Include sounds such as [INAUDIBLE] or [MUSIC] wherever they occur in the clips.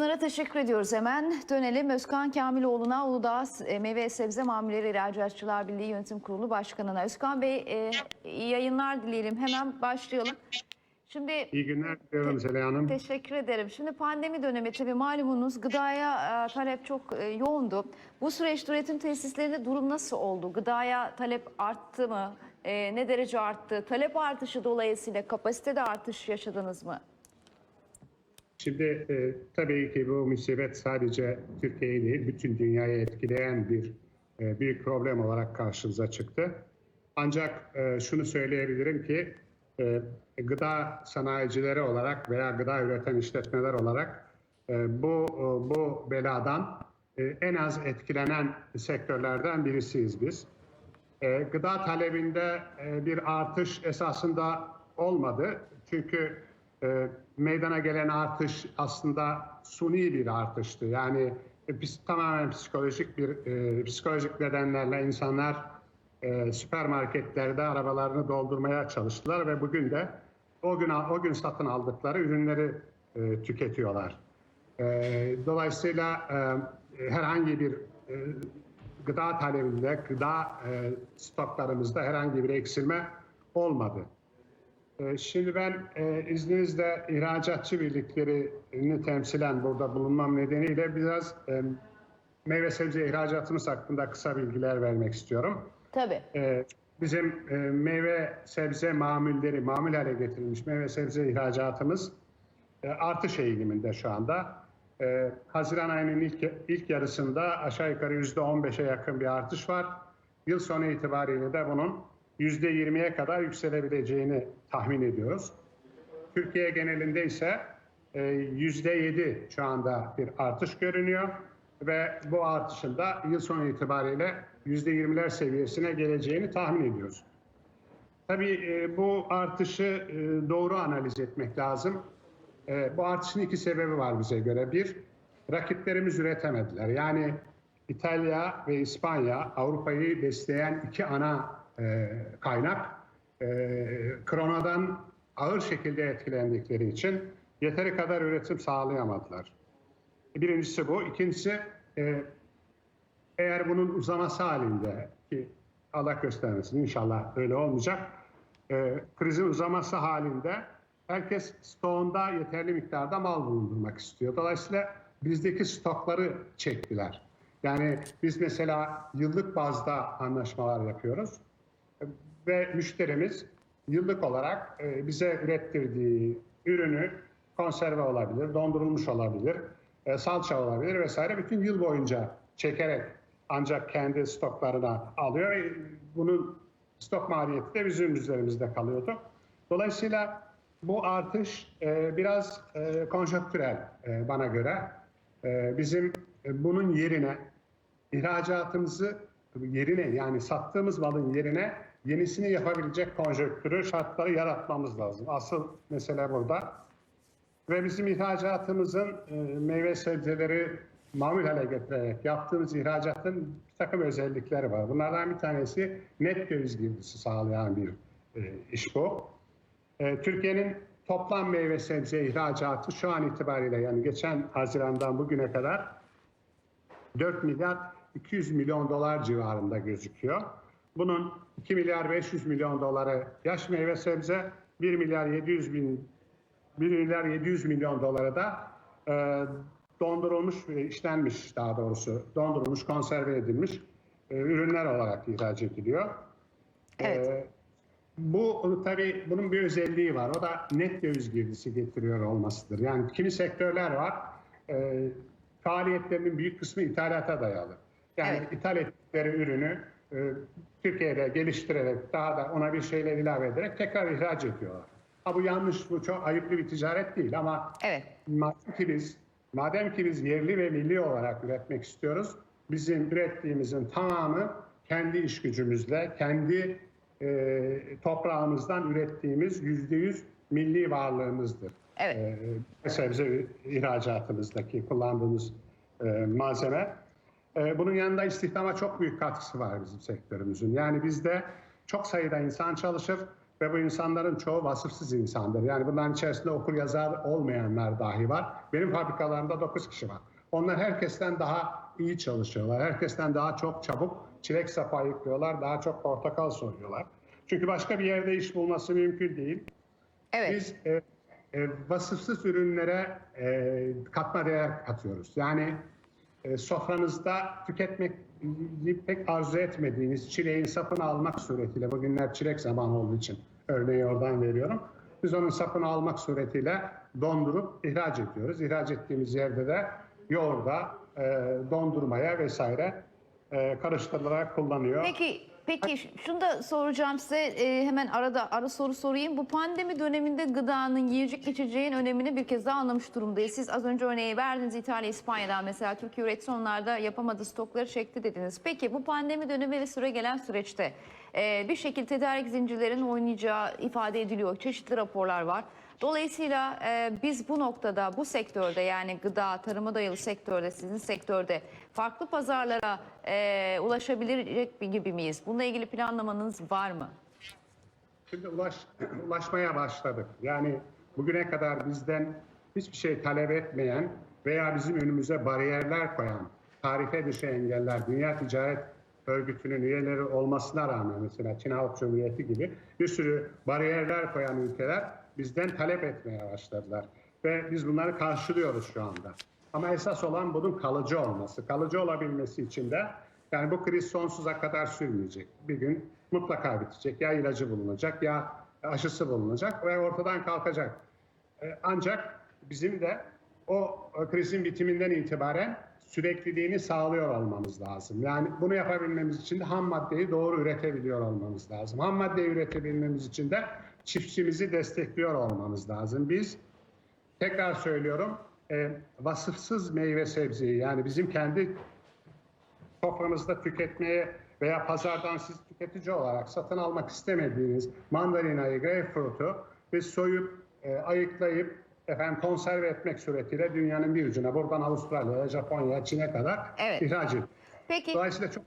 Çınar'a teşekkür ediyoruz hemen. Dönelim Özkan Kamiloğlu'na Uludağ e, Meyve ve Sebze Mamulleri İhracatçılar Birliği Yönetim Kurulu Başkanı'na. Özkan Bey e, iyi yayınlar dileyelim. Hemen başlayalım. Şimdi İyi günler diliyorum Zeliha Hanım. Teşekkür ederim. Şimdi pandemi dönemi tabii malumunuz gıdaya e, talep çok e, yoğundu. Bu süreçte üretim tesislerinde durum nasıl oldu? Gıdaya talep arttı mı? E, ne derece arttı? Talep artışı dolayısıyla kapasitede artış yaşadınız mı? Şimdi e, tabii ki bu musibet sadece Türkiye'yi değil bütün dünyayı etkileyen bir e, büyük problem olarak karşımıza çıktı. Ancak e, şunu söyleyebilirim ki e, gıda sanayicileri olarak veya gıda üreten işletmeler olarak e, bu e, bu beladan e, en az etkilenen sektörlerden birisiyiz biz. E, gıda talebinde e, bir artış esasında olmadı. Çünkü meydana gelen artış aslında suni bir artıştı. Yani e, tamamen psikolojik bir e, psikolojik nedenlerle insanlar e, süpermarketlerde arabalarını doldurmaya çalıştılar ve bugün de o gün o gün satın aldıkları ürünleri tüketiyorlar. Dolayısıyla herhangi bir gıda talebinde, gıda stoklarımızda herhangi bir eksilme olmadı. E, şimdi ben e, izninizle ihracatçı birliklerini temsilen burada bulunmam nedeniyle biraz e, meyve sebze ihracatımız hakkında kısa bilgiler vermek istiyorum. Tabii. E, bizim e, meyve sebze mamulleri, mamul hale getirilmiş meyve sebze ihracatımız e, artış eğiliminde şu anda. E, Haziran ayının ilk, ilk yarısında aşağı yukarı yüzde 15'e yakın bir artış var. Yıl sonu itibariyle de bunun %20'ye kadar yükselebileceğini tahmin ediyoruz. Türkiye genelinde ise e, yüzde 7 şu anda bir artış görünüyor ve bu artışın da yıl sonu itibariyle yüzde 20'ler seviyesine geleceğini tahmin ediyoruz. Tabii e, bu artışı e, doğru analiz etmek lazım. E, bu artışın iki sebebi var bize göre. Bir, rakiplerimiz üretemediler. Yani İtalya ve İspanya Avrupa'yı besleyen iki ana e, kaynak e, koronadan ağır şekilde etkilendikleri için yeteri kadar üretim sağlayamadılar. Birincisi bu. İkincisi e, eğer bunun uzaması halinde ki Allah göstermesin inşallah öyle olmayacak. E, krizin uzaması halinde herkes stoğunda yeterli miktarda mal bulundurmak istiyor. Dolayısıyla bizdeki stokları çektiler. Yani biz mesela yıllık bazda anlaşmalar yapıyoruz ve müşterimiz yıllık olarak e, bize ürettirdiği ürünü konserve olabilir, dondurulmuş olabilir, e, salça olabilir vesaire bütün yıl boyunca çekerek ancak kendi stoklarına alıyor ve bunun stok maliyeti de bizim üzerimizde kalıyordu. Dolayısıyla bu artış e, biraz konjonktürel bana göre. Bizim bunun yerine ihracatımızı yerine yani sattığımız malın yerine yenisini yapabilecek konjonktürü, şartları yaratmamız lazım. Asıl mesele burada. Ve bizim ihracatımızın e, meyve sebzeleri mamul hale getirerek yaptığımız ihracatın bir takım özellikleri var. Bunlardan bir tanesi net döviz girdisi sağlayan bir e, iş bu. E, Türkiye'nin toplam meyve sebze ihracatı şu an itibariyle yani geçen Haziran'dan bugüne kadar 4 milyar 200 milyon dolar civarında gözüküyor. Bunun 2 milyar 500 milyon doları yaş meyve sebze, 1 milyar 700 bin 1 milyar 700 milyon doları da e, dondurulmuş ve işlenmiş daha doğrusu dondurulmuş, konserve edilmiş e, ürünler olarak ihraç ediliyor. Evet. E, bu tabii bunun bir özelliği var. O da net döviz girdisi getiriyor olmasıdır. Yani kimi sektörler var. E, faaliyetlerinin büyük kısmı ithalata dayalı. Yani Evet. ithal ettikleri ürünü e, Türkiye'de geliştirerek daha da ona bir şeyler ilave ederek tekrar ihraç ediyorlar. Ha bu yanlış, bu çok ayıplı bir ticaret değil ama Evet. madem ki biz, madem ki biz yerli ve milli olarak üretmek istiyoruz, bizim ürettiğimizin tamamı kendi iş gücümüzle, kendi e, toprağımızdan ürettiğimiz yüzde yüz milli varlığımızdır. Evet. E, sebze ihracatımızdaki kullandığımız e, malzeme. E, bunun yanında istihdama çok büyük katkısı var bizim sektörümüzün. Yani bizde çok sayıda insan çalışır Ve bu insanların çoğu vasıfsız insandır. Yani bunların içerisinde okur yazar olmayanlar dahi var. Benim fabrikalarımda 9 kişi var. Onlar herkesten daha iyi çalışıyorlar. Herkesten daha çok çabuk çilek sapı ayıklıyorlar. Daha çok portakal soyuyorlar. Çünkü başka bir yerde iş bulması mümkün değil. Evet. Biz e, e, vasıfsız ürünlere e, katma değer katıyoruz. Yani e, sofranızda tüketmek pek arzu etmediğiniz çileğin sapını almak suretiyle, bugünler çilek zamanı olduğu için örneği oradan veriyorum. Biz onun sapını almak suretiyle dondurup ihraç ediyoruz. İhraç ettiğimiz yerde de yoğurda, e, dondurmaya vesaire e, karıştırılarak kullanıyor. Peki peki şunu da soracağım size e, hemen arada ara soru sorayım. Bu pandemi döneminde gıdanın, yiyecek içeceğin önemini bir kez daha anlamış durumdayız. Siz az önce örneği verdiniz İtalya, İspanya'dan mesela Türkiye üretsin onlarda yapamadığı stokları çekti dediniz. Peki bu pandemi dönemi ve süre gelen süreçte e, bir şekilde tedarik zincirlerin oynayacağı ifade ediliyor. Çeşitli raporlar var. Dolayısıyla e, biz bu noktada, bu sektörde yani gıda, tarıma dayalı sektörde, sizin sektörde farklı pazarlara e, ulaşabilecek bir gibi miyiz? Bununla ilgili planlamanız var mı? Şimdi ulaş, ulaşmaya başladık. Yani bugüne kadar bizden hiçbir şey talep etmeyen veya bizim önümüze bariyerler koyan, tarife dışı engeller, Dünya Ticaret Örgütü'nün üyeleri olmasına rağmen mesela Çin Halk Cumhuriyeti gibi bir sürü bariyerler koyan ülkeler bizden talep etmeye başladılar. Ve biz bunları karşılıyoruz şu anda. Ama esas olan bunun kalıcı olması. Kalıcı olabilmesi için de yani bu kriz sonsuza kadar sürmeyecek. Bir gün mutlaka bitecek. Ya ilacı bulunacak ya aşısı bulunacak ve ortadan kalkacak. Ee, Ancak bizim de o krizin bitiminden itibaren sürekliliğini sağlıyor olmamız lazım. Yani bunu yapabilmemiz için de ham maddeyi doğru üretebiliyor olmamız lazım. Ham maddeyi üretebilmemiz için de çiftçimizi destekliyor olmamız lazım. Biz tekrar söylüyorum e, vasıfsız meyve sebzeyi yani bizim kendi sofranızda tüketmeye veya pazardan siz tüketici olarak satın almak istemediğiniz mandalinayı, greyfurt'u biz soyup, e, ayıklayıp efendim konserve etmek suretiyle dünyanın bir ucuna buradan Avustralya'ya, Japonya'ya, Çin'e kadar Evet. ihraç ediyoruz. Peki Dolayısıyla çok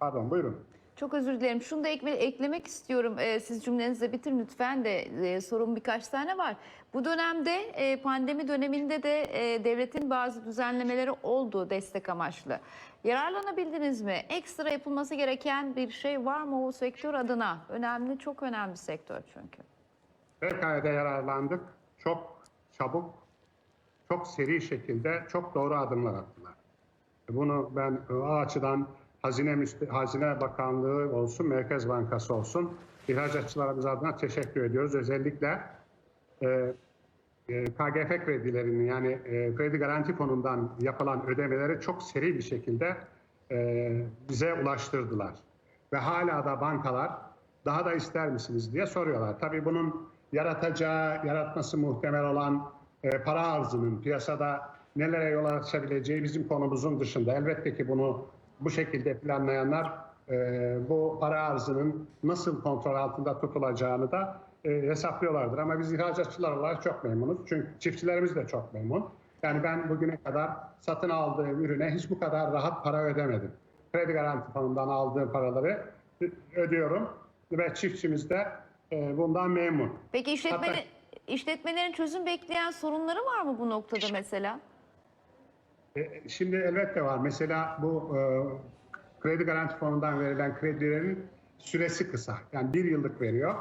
pardon buyurun. Çok özür dilerim. Şunu da ekle- eklemek istiyorum. Ee, siz cümlenizi bitirin lütfen de e, sorun birkaç tane var. Bu dönemde e, pandemi döneminde de e, devletin bazı düzenlemeleri oldu destek amaçlı. Yararlanabildiniz mi? Ekstra yapılması gereken bir şey var mı o sektör adına? Önemli, çok önemli bir sektör çünkü. Fevkalade yararlandık. Çok çabuk, çok seri şekilde çok doğru adımlar attılar. Bunu ben o açıdan Hazine, Hazine Bakanlığı olsun, Merkez Bankası olsun ihracatçılarımız adına teşekkür ediyoruz. Özellikle e, e, KGF kredilerinin yani e, kredi garanti fonundan yapılan ödemeleri çok seri bir şekilde e, bize ulaştırdılar. Ve hala da bankalar daha da ister misiniz diye soruyorlar. Tabii bunun yaratacağı, yaratması muhtemel olan e, para arzının piyasada nelere yol açabileceği bizim konumuzun dışında. Elbette ki bunu bu şekilde planlayanlar e, bu para arzının nasıl kontrol altında tutulacağını da e, hesaplıyorlardır. Ama biz ihracatçılar olarak çok memnunuz. Çünkü çiftçilerimiz de çok memnun. Yani ben bugüne kadar satın aldığım ürüne hiç bu kadar rahat para ödemedim. Kredi garanti fonundan aldığım paraları ödüyorum ve çiftçimiz de e, bundan memnun. Peki işletmeli, Hatta- işletmelerin çözüm bekleyen sorunları var mı bu noktada mesela? E, Şimdi elbette var. Mesela bu e, kredi garanti fonundan verilen kredilerin süresi kısa. Yani bir yıllık veriyor.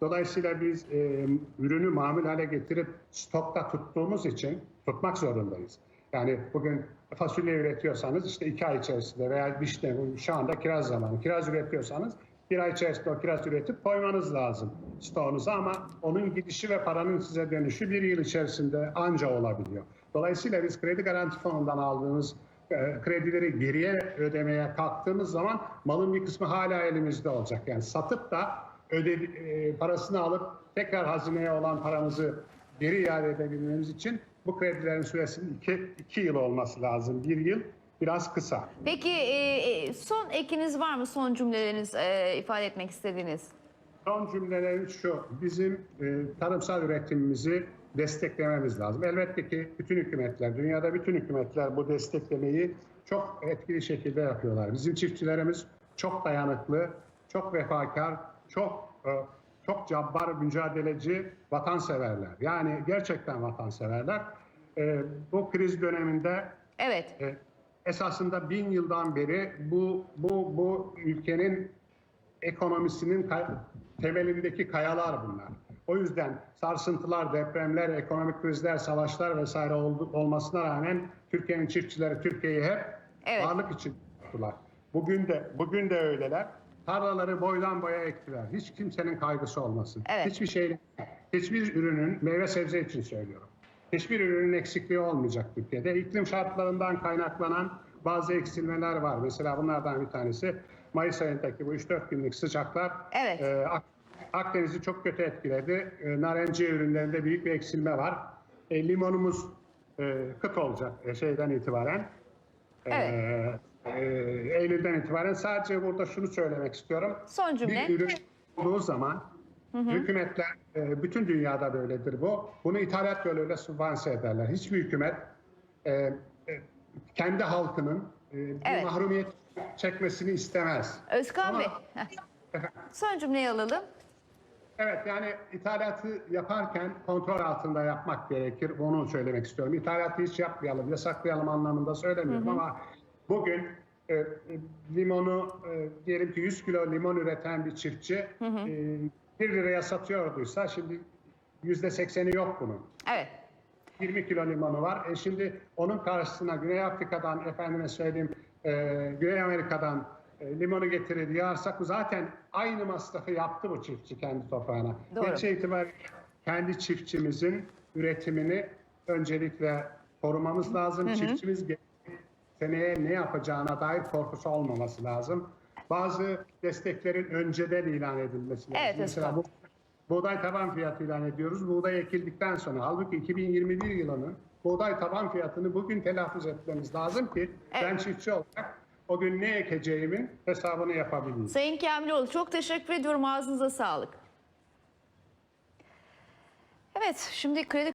Dolayısıyla biz e, ürünü mamul hale getirip stokta tuttuğumuz için tutmak zorundayız. Yani bugün fasulye üretiyorsanız işte iki ay içerisinde veya işte şu anda kiraz zamanı. Kiraz üretiyorsanız bir ay içerisinde o kiraz üretip koymanız lazım stoğunuza ama onun gidişi ve paranın size dönüşü bir yıl içerisinde anca olabiliyor. Dolayısıyla biz kredi garanti fonundan aldığımız e, kredileri geriye ödemeye kalktığımız zaman malın bir kısmı hala elimizde olacak. Yani satıp da öde, e, parasını alıp tekrar hazineye olan paramızı geri iade edebilmemiz için bu kredilerin süresinin iki, iki yıl olması lazım. Bir yıl biraz kısa. Peki e, son ekiniz var mı? Son cümleleriniz ifade etmek istediğiniz? Son cümlelerim şu, bizim tarımsal üretimimizi desteklememiz lazım. Elbette ki bütün hükümetler, dünyada bütün hükümetler bu desteklemeyi çok etkili şekilde yapıyorlar. Bizim çiftçilerimiz çok dayanıklı, çok vefakar, çok e, çok cabbar, mücadeleci vatanseverler. Yani gerçekten vatanseverler. E, bu kriz döneminde Evet. e, esasında bin yıldan beri bu bu bu ülkenin ekonomisinin temelindeki kayalar bunlar. O yüzden sarsıntılar, depremler, ekonomik krizler, savaşlar vesaire oldu, olmasına rağmen Türkiye'nin çiftçileri Türkiye'yi hep Evet. varlık için tuttular. Bugün de bugün de öyleler. Tarlaları boydan boya ektiler. Hiç kimsenin kaygısı olmasın. Evet. Hiçbir şey, hiçbir ürünün meyve sebze için söylüyorum. Hiçbir ürünün eksikliği olmayacak Türkiye'de. İklim şartlarından kaynaklanan bazı eksilmeler var. Mesela bunlardan bir tanesi Mayıs ayındaki bu 3-4 günlük sıcaklar Evet. e, Akdeniz'i çok kötü etkiledi. E, narenciye ürünlerinde büyük bir eksilme var. E, limonumuz e, kıt olacak e, şeyden itibaren. E, Evet. e, Eylül'den itibaren sadece burada şunu söylemek istiyorum. Son cümle. Bir ürün olduğu zaman hükümetler, e, bütün dünyada böyledir bu. Bunu ithalat yoluyla sübvanse ederler. Hiçbir hükümet e, e, kendi halkının e, Evet. mahrumiyet çekmesini istemez. Özkan Ama- Bey. [LAUGHS] Son cümleyi alalım. Evet yani ithalatı yaparken kontrol altında yapmak gerekir. Onu söylemek istiyorum. İthalatı hiç yapmayalım, yasaklayalım anlamında söylemiyorum ama bugün e, e, limonu e, diyelim ki 100 kilo limon üreten bir çiftçi e, 1 liraya satıyorduysa şimdi yüzde sekseni yok bunun. Evet. 20 kilo limonu var. E şimdi onun karşısına Güney Afrika'dan efendime söyleyeyim e, Güney Amerika'dan e, limonu getirir bu zaten aynı masrafı yaptı bu çiftçi kendi toprağına. Doğru. Netice itibariyle kendi çiftçimizin üretimini öncelikle korumamız lazım. Çiftçimiz ge- seneye ne yapacağına dair korkusu olmaması lazım. Bazı desteklerin önceden ilan edilmesi lazım. Evet, Mesela bu Buğday taban fiyatı ilan ediyoruz. Buğday ekildikten sonra. Halbuki 2021 yılının buğday taban fiyatını bugün telaffuz etmemiz lazım ki ben Evet. çiftçi olarak o gün ne ekeceğimin hesabını yapabileyim. Sayın Kamiloğlu çok teşekkür ediyorum. Ağzınıza sağlık. Evet şimdi kredi